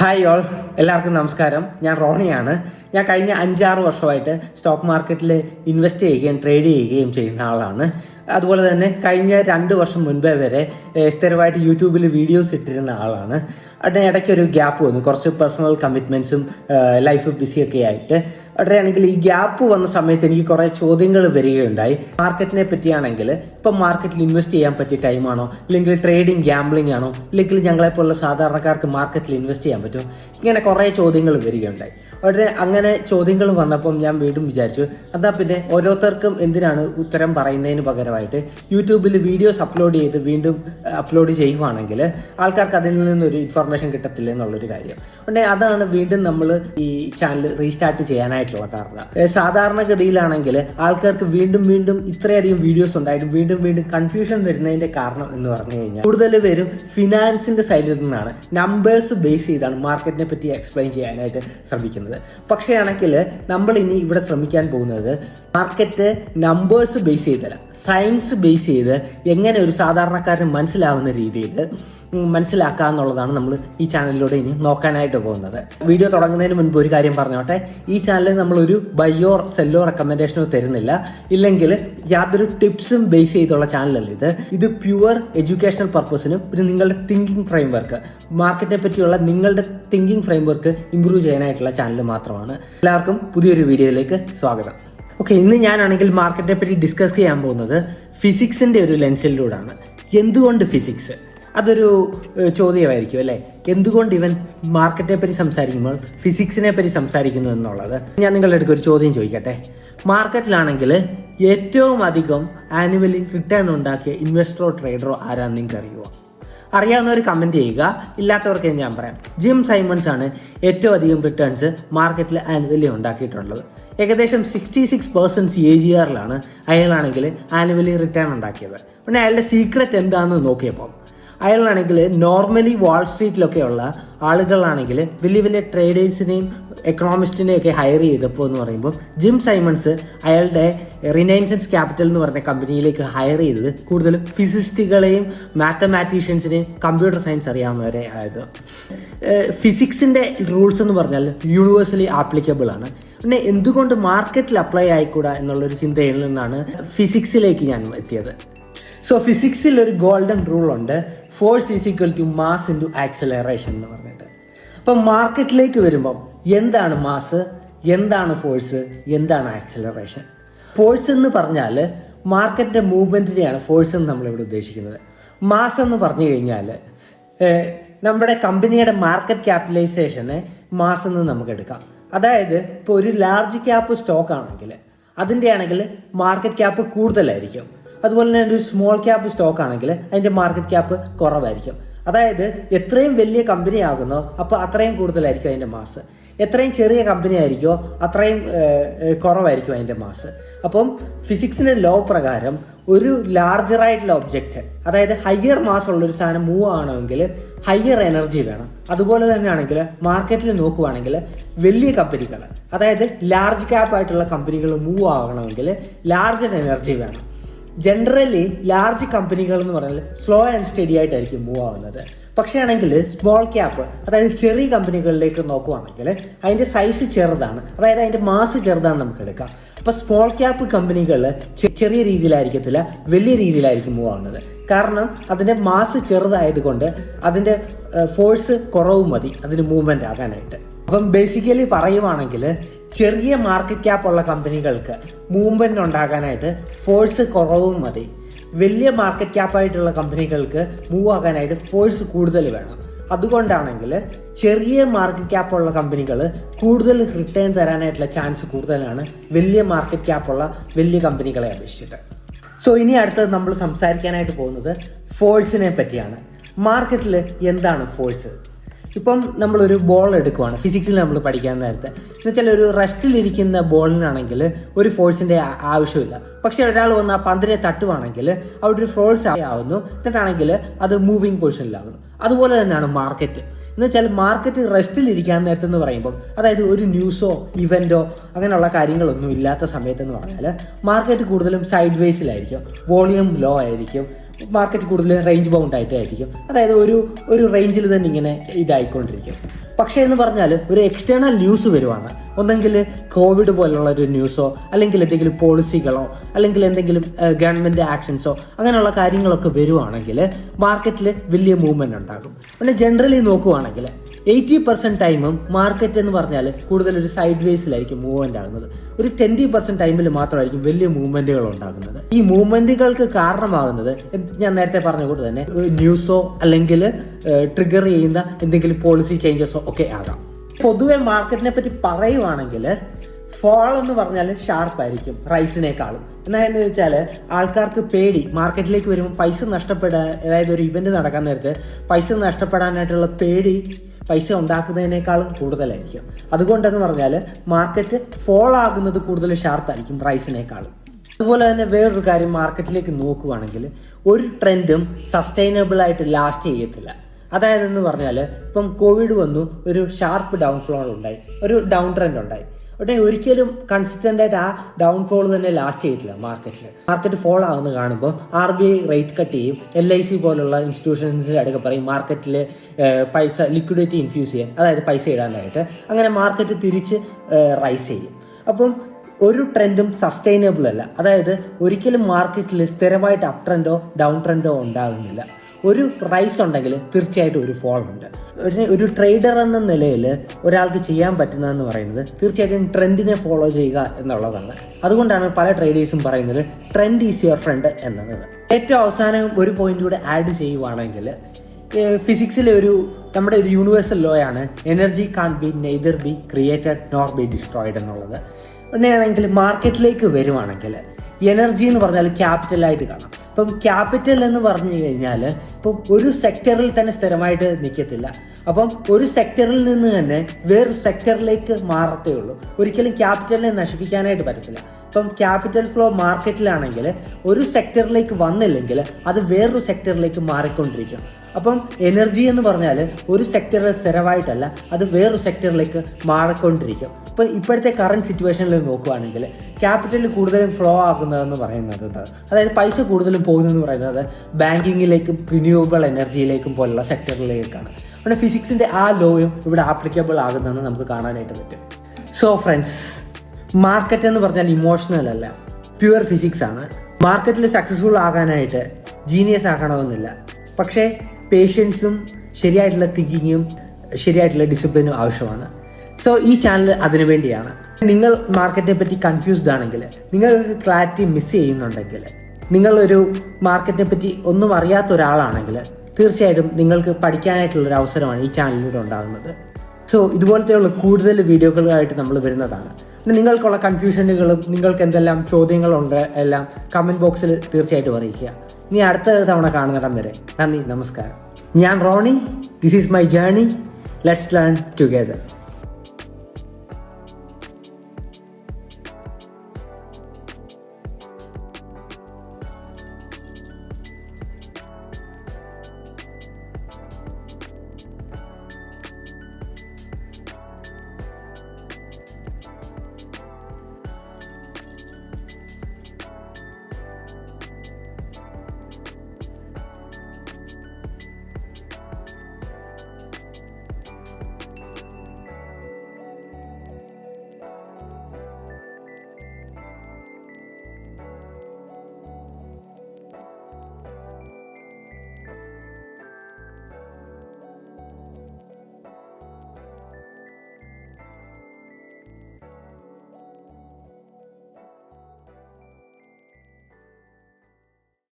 Hi all എല്ലാവർക്കും നമസ്കാരം. ഞാൻ റോണിയാണ്. ഞാൻ കഴിഞ്ഞ അഞ്ചാറ് വർഷമായിട്ട് സ്റ്റോക്ക് മാർക്കറ്റിൽ ഇൻവെസ്റ്റ് ചെയ്യുകയും ട്രേഡ് ചെയ്യുകയും ചെയ്യുന്ന ആളാണ്. അതുപോലെ തന്നെ കഴിഞ്ഞ രണ്ട് വർഷം മുൻപേ വരെ സ്ഥിരമായിട്ട് യൂട്യൂബിൽ വീഡിയോസ് ഇട്ടിരുന്ന ആളാണ്. അവിടെ ഇടയ്ക്ക് ഒരു ഗ്യാപ്പ് വന്നു. കുറച്ച് പേഴ്സണൽ കമ്മിറ്റ്മെൻസും ലൈഫ് ബിസിയൊക്കെ ആയിട്ട്. അവിടെയാണെങ്കിൽ ഈ ഗ്യാപ്പ് വന്ന സമയത്ത് എനിക്ക് കുറേ ചോദ്യങ്ങൾ വരികയുണ്ടായി. മാർക്കറ്റിനെ പറ്റിയാണെങ്കിൽ ഇപ്പം മാർക്കറ്റിൽ ഇൻവെസ്റ്റ് ചെയ്യാൻ പറ്റിയ ടൈമാണോ അല്ലെങ്കിൽ ട്രേഡിംഗ് ഗ്യാംബ്ലിംഗ് ആണോ? അല്ലെങ്കിൽ ഞങ്ങളെപ്പോലുള്ള സാധാരണക്കാർക്ക് മാർക്കറ്റിൽ ഇൻവെസ്റ്റ് ചെയ്യാൻ പറ്റുമോ? ഇങ്ങനെ കുറേ ചോദ്യങ്ങൾ വരികയുണ്ടായി. ഉടനെ അങ്ങനെ ചോദ്യങ്ങൾ വന്നപ്പം ഞാൻ വീണ്ടും വിചാരിച്ചു അതാ പിന്നെ ഓരോരുത്തർക്കും എന്തിനാണ് ഉത്തരം പറയുന്നതിന് പകരമായിട്ട് യൂട്യൂബിൽ വീഡിയോസ് അപ്ലോഡ് ചെയ്ത് വീണ്ടും അപ്ലോഡ് ചെയ്യുവാണെങ്കിൽ ആൾക്കാർക്ക് അതിൽ നിന്നൊരു ഇൻഫർമേഷൻ കിട്ടത്തില്ല എന്നുള്ളൊരു കാര്യം. ഉടനെ അതാണ് വീണ്ടും നമ്മൾ ഈ ചാനൽ റീസ്റ്റാർട്ട് ചെയ്യാനായിട്ടുള്ള കാരണം. സാധാരണഗതിയിലാണെങ്കിൽ ആൾക്കാർക്ക് വീണ്ടും വീണ്ടും ഇത്രയധികം വീഡിയോസ് ഉണ്ടായിട്ട് വീണ്ടും വീണ്ടും കൺഫ്യൂഷൻ വരുന്നതിന്റെ കാരണം എന്ന് പറഞ്ഞു കഴിഞ്ഞാൽ കൂടുതൽ പേരും ഫിനാൻസിന്റെ സൈഡിൽ നിന്നാണ് നമ്പേഴ്സ് ബേസ് ചെയ്താണ് മാർക്കറ്റിനെ പറ്റി എക്സ്പ്ലെയിൻ ചെയ്യാനായിട്ട് ശ്രമിക്കുന്നത്. പക്ഷേ നമ്മൾ ഇനി ഇവിടെ ശ്രമിക്കാൻ പോകുന്നത് മാർക്കറ്റ് നമ്പേഴ്സ് ബേസ് ചെയ്തല്ല സയൻസ് ബേസ് ചെയ്ത് എങ്ങനെ ഒരു സാധാരണക്കാരന് മനസ്സിലാവുന്ന രീതിയിൽ മനസ്സിലാക്കുക എന്നുള്ളതാണ് നമ്മൾ ഈ ചാനലിലൂടെ ഇനി നോക്കാനായിട്ട് പോകുന്നത്. വീഡിയോ തുടങ്ങുന്നതിന് മുൻപ് ഒരു കാര്യം പറഞ്ഞോട്ടെ. ഈ ചാനലിൽ നമ്മളൊരു ബയ്യോ സെല്ലോ റെക്കമെൻഡേഷനോ തരുന്നില്ല. ഇല്ലെങ്കിൽ യാതൊരു ടിപ്സും ബേസ് ചെയ്തുള്ള ചാനലല്ല ഇത്. ഇത് പ്യുവർ എഡ്യൂക്കേഷണൽ പർപ്പസിനും പിന്നെ നിങ്ങളുടെ തിങ്കിങ് ഫ്രെയിം വർക്ക് മാർക്കറ്റിനെ പറ്റിയുള്ള നിങ്ങളുടെ തിങ്കിങ് ഫ്രെയിം വർക്ക് ഇമ്പ്രൂവ് ചെയ്യാനായിട്ടുള്ള ചാനൽ മാത്രമാണ്. എല്ലാവർക്കും പുതിയൊരു വീഡിയോയിലേക്ക് സ്വാഗതം. ഓക്കെ ഇന്ന് ഞാനാണെങ്കിൽ മാർക്കറ്റിനെ പറ്റി ഡിസ്കസ് ചെയ്യാൻ പോകുന്നത് ഫിസിക്സിന്റെ ഒരു ലെൻസിലൂടെയാണ് എന്തുകൊണ്ട് ഫിസിക്സ് അതൊരു ചോദ്യമായിരിക്കും അല്ലേ? എന്തുകൊണ്ട് ഇവൻ മാർക്കറ്റിനെ പറ്റി സംസാരിക്കുമ്പോൾ ഫിസിക്സിനെ പറ്റി സംസാരിക്കുന്നു എന്നുള്ളത്? ഞാൻ നിങ്ങളുടെ അടുത്ത് ഒരു ചോദ്യം ചോദിക്കട്ടെ. മാർക്കറ്റിലാണെങ്കിൽ ഏറ്റവും അധികം ആനുവലി റിട്ടേൺ ഉണ്ടാക്കിയ ഇൻവെസ്റ്ററോ ട്രേഡറോ ആരാന്ന് നിങ്ങൾക്ക് അറിയുമോ അറിയാവുന്നവർ കമന്റ് ചെയ്യുക. ഇല്ലാത്തവർക്ക് ഞാൻ പറയാം. ജിം സൈമൺസ് ആണ് ഏറ്റവും അധികം റിട്ടേൺസ് മാർക്കറ്റിൽ ആനുവലി ഉണ്ടാക്കിയിട്ടുള്ളത്. ഏകദേശം sixty six percent A G ആറിലാണ് അയാളാണെങ്കിൽ ആനുവലി റിട്ടേൺ ഉണ്ടാക്കിയത്. പിന്നെ അയാളുടെ സീക്രട്ട് എന്താണെന്ന് നോക്കിയപ്പോൾ അയാളാണെങ്കിൽ നോർമലി വാൾ സ്ട്രീറ്റിലൊക്കെയുള്ള ആളുകളാണെങ്കിൽ വലിയ വലിയ ട്രേഡേഴ്സിനെയും എക്കണോമിസ്റ്റിനെയും ഒക്കെ ഹയർ ചെയ്തപ്പോൾ എന്ന് പറയുമ്പോൾ ജിം സൈമൺസ് അയാളുടെ റിനൈൻസൻസ് ക്യാപിറ്റൽ എന്ന് പറഞ്ഞ കമ്പനിയിലേക്ക് ഹയർ ചെയ്തത് കൂടുതലും ഫിസിസ്റ്റുകളെയും മാത്തമാറ്റീഷ്യൻസിനെയും കമ്പ്യൂട്ടർ സയൻസ് അറിയാവുന്നവരെ ആയത്. ഫിസിക്സിന്റെ റൂൾസ് എന്ന് പറഞ്ഞാൽ യൂണിവേഴ്സലി ആപ്ലിക്കബിൾ ആണ്. പിന്നെ എന്തുകൊണ്ട് മാർക്കറ്റിൽ അപ്ലൈ ആയിക്കൂടാ എന്നുള്ളൊരു ചിന്തയിൽ നിന്നാണ് ഫിസിക്സിലേക്ക് ഞാൻ എത്തിയത്. സോ ഫിസിക്സിൽ ഒരു ഗോൾഡൻ റൂൾ ഉണ്ട്. Force is equal to mass into acceleration എന്ന് പറഞ്ഞിട്ട്. അപ്പം മാർക്കറ്റിലേക്ക് വരുമ്പം എന്താണ് മാസ്? എന്താണ് ഫോഴ്സ്? എന്താണ് ആക്സലറേഷൻ? ഫോഴ്സ് എന്ന് പറഞ്ഞാൽ മാർക്കറ്റിന്റെ മൂവ്മെന്റിനെയാണ് ഫോഴ്സ് എന്ന് നമ്മളിവിടെ ഉദ്ദേശിക്കുന്നത്. മാസ് എന്ന് പറഞ്ഞു കഴിഞ്ഞാൽ നമ്മുടെ കമ്പനിയുടെ മാർക്കറ്റ് ക്യാപിറ്റലൈസേഷനെ മാസ് എന്ന് നമുക്ക് എടുക്കാം. അതായത് ഇപ്പോൾ ഒരു ലാർജ് ക്യാപ്പ് സ്റ്റോക്ക് ആണെങ്കിൽ അതിന്റെ ആണെങ്കിൽ മാർക്കറ്റ് ക്യാപ്പ് കൂടുതലായിരിക്കും. അതുപോലെ തന്നെ ഒരു സ്മോൾ ക്യാപ്പ് സ്റ്റോക്ക് ആണെങ്കിൽ അതിന്റെ മാർക്കറ്റ് ക്യാപ്പ് കുറവായിരിക്കും. അതായത് എത്രയും വലിയ കമ്പനി ആകുന്നോ അപ്പോൾ അത്രയും കൂടുതലായിരിക്കും അതിന്റെ മാസ്. എത്രയും ചെറിയ കമ്പനി ആയിരിക്കോ അത്രയും കുറവായിരിക്കും അതിന്റെ മാസ് അപ്പം ഫിസിക്സിന്റെ ലോ പ്രകാരം ഒരു ലാർജർ ആയിട്ടുള്ള ഒബ്ജക്റ്റ് അതായത് ഹയർ മാസ് ഉള്ള ഒരു സാധനം മൂവ് ആണെങ്കിൽ ഹയർ എനർജി വേണം. അതുപോലെ തന്നെയാണെങ്കിൽ മാർക്കറ്റിൽ നോക്കുവാണെങ്കിൽ വലിയ കമ്പനികൾ അതായത് ലാർജ് ക്യാപ്പ് ആയിട്ടുള്ള കമ്പനികൾ മൂവ് ആകണമെങ്കിൽ ലാർജർ എനർജി വേണം. ജനറലി ലാർജ് കമ്പനികൾ എന്ന് പറഞ്ഞാൽ സ്ലോ ആൻഡ് സ്റ്റഡി ആയിട്ടായിരിക്കും മൂവ് ആവുന്നത്. പക്ഷേ ആണെങ്കിൽ സ്മോൾ ക്യാപ്പ് അതായത് ചെറിയ കമ്പനികളിലേക്ക് നോക്കുവാണെങ്കിൽ അതിന്റെ സൈസ് ചെറുതാണ്. അതായത് അതിന്റെ മാസ് ചെറുതാണ് നമുക്ക് എടുക്കാം. അപ്പൊ സ്മോൾ ക്യാപ്പ് കമ്പനികൾ ചെറിയ രീതിയിലായിരിക്കത്തില്ല വലിയ രീതിയിലായിരിക്കും മൂവ് ആവുന്നത്. കാരണം അതിന്റെ മാസ് ചെറുതായതുകൊണ്ട് അതിന്റെ ഫോഴ്സ് കുറവ് മതി അതിന് മൂവ്മെന്റ് ആകാനായിട്ട്. അപ്പം ബേസിക്കലി പറയുവാണെങ്കിൽ ചെറിയ മാർക്കറ്റ് ക്യാപ്പ് ഉള്ള കമ്പനികൾക്ക് മൂവ്മെന്റ് ഉണ്ടാകാനായിട്ട് ഫോഴ്സ് കുറവും മതി. വലിയ മാർക്കറ്റ് ക്യാപ്പായിട്ടുള്ള കമ്പനികൾക്ക് മൂവ് ആകാനായിട്ട് ഫോഴ്സ് കൂടുതൽ വേണം. അതുകൊണ്ടാണെങ്കിൽ ചെറിയ മാർക്കറ്റ് ക്യാപ്പ് ഉള്ള കമ്പനികൾ കൂടുതൽ റിട്ടേൺ തരാനായിട്ടുള്ള ചാൻസ് കൂടുതലാണ് വലിയ മാർക്കറ്റ് ക്യാപ്പ് ഉള്ള വലിയ കമ്പനികളെ അപേക്ഷിച്ചിട്ട്. സോ ഇനി അടുത്തത് നമ്മൾ സംസാരിക്കാനായിട്ട് പോകുന്നത് ഫോഴ്സിനെ പറ്റിയാണ്. മാർക്കറ്റിൽ എന്താണ് ഫോഴ്സ് ഇപ്പം നമ്മളൊരു ബോൾ എടുക്കുവാണ്. ഫിസിക്സിൽ നമ്മൾ പഠിക്കാൻ നേരത്തെ. എന്ന് വെച്ചാൽ ഒരു റെസ്റ്റിലിരിക്കുന്ന ബോളിനാണെങ്കിൽ ഒരു ഫോഴ്സിന്റെ ആവശ്യമില്ല. പക്ഷേ ഒരാൾ വന്ന് ആ പന്തിനെ തട്ടുവാണെങ്കിൽ അവിടെ ഒരു ഫോഴ്സ് ആവുന്നു. എന്നിട്ടാണെങ്കിൽ അത് മൂവിങ് പൊസിഷനിലാകുന്നു അതുപോലെ തന്നെയാണ് മാർക്കറ്റ് എന്ന് വെച്ചാൽ മാർക്കറ്റ് റെസ്റ്റിൽ ഇരിക്കാൻ നേരത്തെ എന്ന് പറയുമ്പോൾ അതായത് ഒരു ന്യൂസോ ഇവന്റോ അങ്ങനെയുള്ള കാര്യങ്ങളൊന്നും ഇല്ലാത്ത സമയത്തെന്ന് പറഞ്ഞാൽ മാർക്കറ്റ് കൂടുതലും സൈഡ് വേസിലായിരിക്കും വോളിയം ലോ ആയിരിക്കും. മാർക്കറ്റ് കൂടുതൽ റേഞ്ച് ബൗണ്ട് ആയിട്ടായിരിക്കും. അതായത് ഒരു ഒരു റേഞ്ചിൽ തന്നെ ഇങ്ങനെ ഇതായിക്കൊണ്ടിരിക്കും. പക്ഷേ എന്ന് പറഞ്ഞാൽ ഒരു എക്സ്റ്റേണൽ ന്യൂസ് വരുവാണ്. ഒന്നെങ്കിൽ കോവിഡ് പോലുള്ള ഒരു ന്യൂസോ അല്ലെങ്കിൽ എന്തെങ്കിലും പോളിസികളോ അല്ലെങ്കിൽ എന്തെങ്കിലും ഗവൺമെന്റ് ആക്ഷൻസോ അങ്ങനെയുള്ള കാര്യങ്ങളൊക്കെ വരുവാണെങ്കിൽ മാർക്കറ്റിൽ വലിയ മൂവ്മെന്റ് ഉണ്ടാകും. പിന്നെ ജനറലി നോക്കുവാണെങ്കിൽ എയ്റ്റി പെർസെന്റ് ടൈമും മാർക്കറ്റ് എന്ന് പറഞ്ഞാൽ കൂടുതൽ ഒരു സൈഡ് വേസിലായിരിക്കും മൂവ്മെന്റ് ആകുന്നത്. ഒരു ട്വന്റി പെർസെന്റ് ടൈമിൽ മാത്രമായിരിക്കും വലിയ മൂവ്മെന്റുകൾ ഉണ്ടാകുന്നത്. ഈ മൂവ്മെന്റുകൾക്ക് കാരണമാകുന്നത് ഞാൻ നേരത്തെ പറഞ്ഞ കൂടെ തന്നെ ന്യൂസോ അല്ലെങ്കിൽ ട്രിഗർ ചെയ്യുന്ന എന്തെങ്കിലും പോളിസി ചേഞ്ചസോ ഒക്കെ ആകാം. പൊതുവെ മാർക്കറ്റിനെ പറ്റി പറയുവാണെങ്കിൽ ഫോൾ എന്ന് പറഞ്ഞാൽ ഷാർപ്പ് ആയിരിക്കും റൈസിനേക്കാളും എന്നാ എന്ന് വെച്ചാൽ ആൾക്കാർക്ക് പേടി മാർക്കറ്റിലേക്ക് വരുമ്പോൾ പൈസ നഷ്ടപ്പെടാൻ അതായത് ഒരു ഇവന്റ് നടക്കാൻ നേരത്തെ പൈസ നഷ്ടപ്പെടാനായിട്ടുള്ള പേടി പൈസ ഉണ്ടാക്കുന്നതിനേക്കാളും കൂടുതലായിരിക്കും. അതുകൊണ്ടെന്ന് പറഞ്ഞാൽ മാർക്കറ്റ് ഫോൾ ആകുന്നത് കൂടുതൽ ഷാർപ്പായിരിക്കും റൈസിനേക്കാളും അതുപോലെ തന്നെ വേറൊരു കാര്യം മാർക്കറ്റിലേക്ക് നോക്കുവാണെങ്കിൽ ഒരു ട്രെൻഡും സസ്റ്റൈനബിൾ ആയിട്ട് ലാസ്റ്റ് ചെയ്യത്തില്ല. അതായത് എന്ന് പറഞ്ഞാൽ ഇപ്പം കോവിഡ് വന്നു ഒരു ഷാർപ്പ് ഡൗൺഫോൾ ഉണ്ടായി ഒരു ഡൗൺ ട്രെൻഡ് ഉണ്ടായി. ഉടനെ ഒരിക്കലും കൺസിസ്റ്റന്റ് ആയിട്ട് ആ ഡൗൺഫോൾ തന്നെ ലാസ്റ്റ് ചെയ്തിട്ടില്ല മാർക്കറ്റിൽ മാർക്കറ്റ് ഫോൾ ആവുന്ന കാണുമ്പോൾ R B I rate cut ചെയ്യും എൽ ഐ സി പോലുള്ള ഇൻസ്റ്റിറ്റ്യൂഷൻസിന്റെ അടുക്ക പറയും മാർക്കറ്റിൽ പൈസ ലിക്വിഡിറ്റി ഇൻഫ്യൂസ് ചെയ്യാൻ അതായത് പൈസ ഇടാനായിട്ട്. അങ്ങനെ മാർക്കറ്റ് തിരിച്ച് റൈസ് ചെയ്യും. അപ്പം ഒരു ട്രെൻഡും സസ്റ്റൈനബിൾ അല്ല. അതായത് ഒരിക്കലും മാർക്കറ്റിൽ സ്ഥിരമായിട്ട് അപ് ട്രെൻഡോ ഡൗൺ ട്രെൻഡോ ഉണ്ടാകുന്നില്ല. ഒരു പ്രൈസ് ഉണ്ടെങ്കിൽ തീർച്ചയായിട്ടും ഒരു ഫോൾ ഉണ്ട്. ഒരു ട്രേഡർ എന്ന നിലയിൽ ഒരാൾക്ക് ചെയ്യാൻ പറ്റുന്നതെന്ന് പറയുന്നത് തീർച്ചയായിട്ടും ട്രെൻഡിനെ ഫോളോ ചെയ്യുക എന്നുള്ളതാണ്. അതുകൊണ്ടാണ് പല ട്രേഡേഴ്സും പറയുന്നത് ട്രെൻഡ് ഈസ് യുവർ ഫ്രണ്ട് എന്നത്. ഏറ്റവും അവസാനം ഒരു പോയിന്റ് കൂടെ ആഡ് ചെയ്യുവാണെങ്കിൽ ഫിസിക്സിലെ ഒരു നമ്മുടെ ഒരു യൂണിവേഴ്സൽ ലോ ആണ് energy can be neither be created nor be destroyed എന്നുള്ളത്. പിന്നെയാണെങ്കിൽ മാർക്കറ്റിലേക്ക് വരുവാണെങ്കിൽ എനർജി എന്ന് പറഞ്ഞാൽ ക്യാപിറ്റലായിട്ട് കാണാം. ഇപ്പം ക്യാപിറ്റൽ എന്ന് പറഞ്ഞു കഴിഞ്ഞാൽ ഇപ്പം ഒരു സെക്ടറിൽ തന്നെ സ്ഥിരമായിട്ട് നിൽക്കത്തില്ല അപ്പം ഒരു സെക്ടറിൽ നിന്ന് തന്നെ വേറൊരു സെക്ടറിലേക്ക് മാറത്തേ ഉള്ളൂ. ഒരിക്കലും ക്യാപിറ്റലിനെ നശിപ്പിക്കാനായിട്ട് പറ്റത്തില്ല. ഇപ്പം ക്യാപിറ്റൽ ഫ്ലോ മാർക്കറ്റിലാണെങ്കിൽ ഒരു സെക്ടറിലേക്ക് വന്നില്ലെങ്കിൽ അത് വേറൊരു സെക്ടറിലേക്ക് മാറിക്കൊണ്ടിരിക്കും. അപ്പം എനർജി എന്ന് പറഞ്ഞാൽ ഒരു സെക്ടറിൽ സ്ഥിരമായിട്ടല്ല അത് വേറൊരു സെക്ടറിലേക്ക് മാറിക്കൊണ്ടിരിക്കും. ഇപ്പം ഇപ്പോഴത്തെ കറണ്ട് സിറ്റുവേഷനിൽ നോക്കുകയാണെങ്കിൽ ക്യാപിറ്റൽ കൂടുതലും ഫ്ലോ ആകുന്നതെന്ന് പറയുന്നത് അതായത് പൈസ കൂടുതലും പോകുന്നതെന്ന് പറയുന്നത് ബാങ്കിങ്ങിലേക്കും റിന്യൂവബിൾ എനർജിയിലേക്കും പോലുള്ള സെക്ടറിലേക്കാണ് പിന്നെ ഫിസിക്സിന്റെ ആ ലോയും ഇവിടെ ആപ്ലിക്കബിൾ ആകുന്നതെന്ന് നമുക്ക് കാണാനായിട്ട് പറ്റും. സോ ഫ്രണ്ട്സ് മാർക്കറ്റ് എന്ന് പറഞ്ഞാൽ ഇമോഷണൽ അല്ല. പ്യുവർ ഫിസിക്സ് ആണ്. മാർക്കറ്റിൽ സക്സസ്ഫുൾ ആകാനായിട്ട് ജീനിയസ് ആക്കണമെന്നില്ല പക്ഷേ പേഷ്യൻസും ശരിയായിട്ടുള്ള തിങ്കിങ്ങും ശരിയായിട്ടുള്ള ഡിസിപ്ലിനും ആവശ്യമാണ്. സോ ഈ ചാനൽ അതിനു വേണ്ടിയാണ്. നിങ്ങൾ മാർക്കറ്റിനെ പറ്റി കൺഫ്യൂസ്ഡ് ആണെങ്കിൽ നിങ്ങൾ ഒരു ക്ലാരിറ്റി മിസ് ചെയ്യുന്നുണ്ടെങ്കിൽ നിങ്ങളൊരു മാർക്കറ്റിനെ പറ്റി ഒന്നും അറിയാത്ത ഒരാളാണെങ്കിൽ തീർച്ചയായിട്ടും നിങ്ങൾക്ക് പഠിക്കാനായിട്ടുള്ള ഒരു അവസരമാണ് ഈ ചാനലിലൂടെ ഉണ്ടാകുന്നത്. സോ ഇതുപോലത്തെയുള്ള കൂടുതൽ വീഡിയോകളുമായിട്ട് നമ്മൾ വരുന്നതാണ്. നിങ്ങൾക്കുള്ള കൺഫ്യൂഷനുകളും നിങ്ങൾക്ക് എന്തെല്ലാം ചോദ്യങ്ങളുണ്ട് എല്ലാം കമന്റ് ബോക്സിൽ തീർച്ചയായിട്ടും അറിയിക്കുക. ഇനി അടുത്ത തവണ കാണുന്നിടം വരെ. നന്ദി നമസ്കാരം. ഞാൻ Ronnie. This is my journey let's learn together